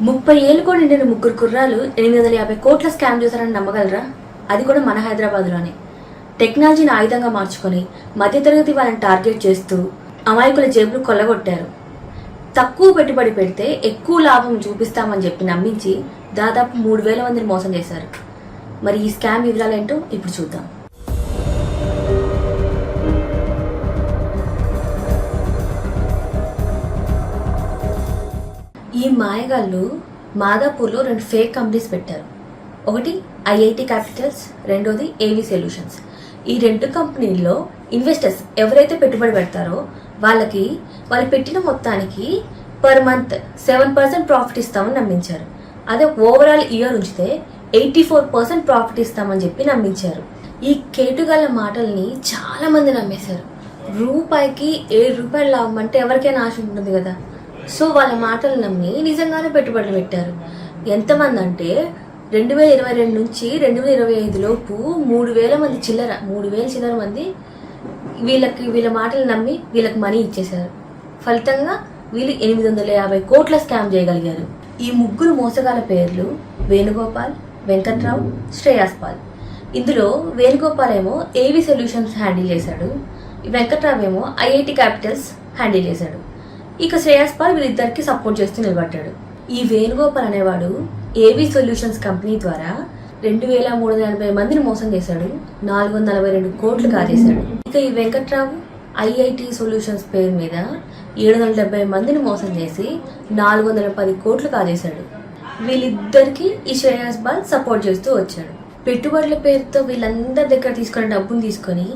ముప్పై ఏళ్ళు కూడా నిండిన ముగ్గురు కుర్రాలు ఎనిమిది వందల యాభై కోట్ల స్కామ్ చేశారని నమ్మగలరా? అది కూడా మన హైదరాబాద్లోనే. టెక్నాలజీని ఆయుధంగా మార్చుకొని మధ్యతరగతి వాళ్ళని టార్గెట్ చేస్తూ అమాయకుల జేబులు కొల్లగొట్టారు. తక్కువ పెట్టుబడి పెడితే ఎక్కువ లాభం చూపిస్తామని చెప్పి నమ్మించి దాదాపు మూడు వేల మందిని మోసం చేశారు. మరి ఈ స్కామ్ వివరాలేంటో ఇప్పుడు చూద్దాం. ఈ మాయగాళ్ళు మాదాపూర్లో రెండు ఫేక్ కంపెనీస్ పెట్టారు. ఒకటి ఐఐటి క్యాపిటల్స్ రెండోది ఏవి సొల్యూషన్స్. ఈ రెండు కంపెనీల్లో ఇన్వెస్టర్స్ ఎవరైతే పెట్టుబడి పెడతారో వాళ్ళకి వాళ్ళు పెట్టిన మొత్తానికి per month seven percent profit ఇస్తామని నమ్మించారు. అదే ఓవరాల్ ఇయర్ ఉంచితే ఎయిటీ ఫోర్ పర్సెంట్ ప్రాఫిట్ ఇస్తామని చెప్పి నమ్మించారు. ఈ కేటుగల మాటల్ని చాలా మంది నమ్మేశారు. రూపాయికి ఏడు రూపాయలు లాభం అంటే ఎవరికైనా ఆశ ఉంటుంది కదా? సో వాళ్ళ మాటలు నమ్మి నిజంగానే పెట్టుబడులు పెట్టారు. ఎంతమంది అంటే రెండు వేల ఇరవై రెండు నుంచి రెండు వేల ఇరవై ఐదు లోపు మూడు వేల మంది చిల్లర మూడు వేల చిల్లర మంది వీళ్ళకి వీళ్ళ మాటలు నమ్మి వీళ్ళకి మనీ ఇచ్చేశారు. ఫలితంగా వీళ్ళు ఎనిమిది వందల యాభై కోట్ల స్కామ్ చేయగలిగారు. ఈ ముగ్గురు మోసగాల పేర్లు వేణుగోపాల్ వెంకట్రావు శ్రేయాస్ పాల్. ఇందులో వేణుగోపాల్ ఏమో ఏవి సొల్యూషన్స్ హ్యాండిల్ చేశాడు? వెంకట్రావు ఏమో ఐఐటి క్యాపిటల్స్ హ్యాండిల్ చేశాడు. ఇక శ్రేయస్ పాల్ వీళ్ళిద్దరికి సపోర్ట్ చేస్తూ నిలబడ్డాడు. ఈ వేణుగోపాల్ అనేవాడు ఏవీ సొల్యూషన్స్ కంపెనీ ద్వారా రెండు వేల మూడు వందల ఎనభై మందిని మోసం చేశాడు. నాలుగు వందల నలభై రెండు కోట్లు కాజేశాడు. ఇక ఈ వెంకట్రావు ఐఐటి సొల్యూషన్స్ పేరు మీద ఏడు వందల డెబ్బై మందిని మోసం చేసి నాలుగు వందల పది కోట్లు కాజేశాడు. వీళ్ళిద్దరికీ ఈ శ్రేయాస్ బాల్ సపోర్ట్ చేస్తూ వచ్చాడు. పెట్టుబడుల పేరుతో వీళ్ళందరి దగ్గర తీసుకున్న డబ్బును తీసుకొని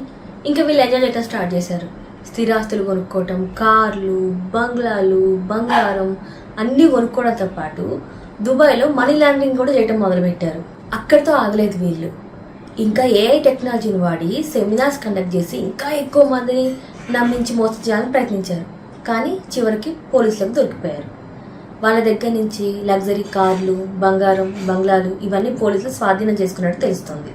ఇంకా వీళ్ళు ఎంజాయ్ చేయటం స్టార్ట్ చేశారు. స్థిరాస్తులు కొనుక్కోవటం కార్లు బంగ్లాలు బంగారం అన్నీ కొనుక్కోవడంతో పాటు దుబాయ్లో మనీ లాండరింగ్ కూడా చేయటం మొదలుపెట్టారు. అక్కడితో ఆగలేదు వీళ్ళు. ఇంకా ఏఐ టెక్నాలజీని వాడి సెమినార్స్ కండక్ట్ చేసి ఇంకా ఎక్కువ మందిని నమ్మించి మోసం చేయాలని ప్రయత్నించారు. కానీ చివరికి పోలీసులకు దొరికిపోయారు. వాళ్ళ దగ్గర నుంచి లగ్జరీ కార్లు బంగారం బంగ్లాలు ఇవన్నీ పోలీసులు స్వాధీనం చేసుకున్నట్టు తెలుస్తోంది.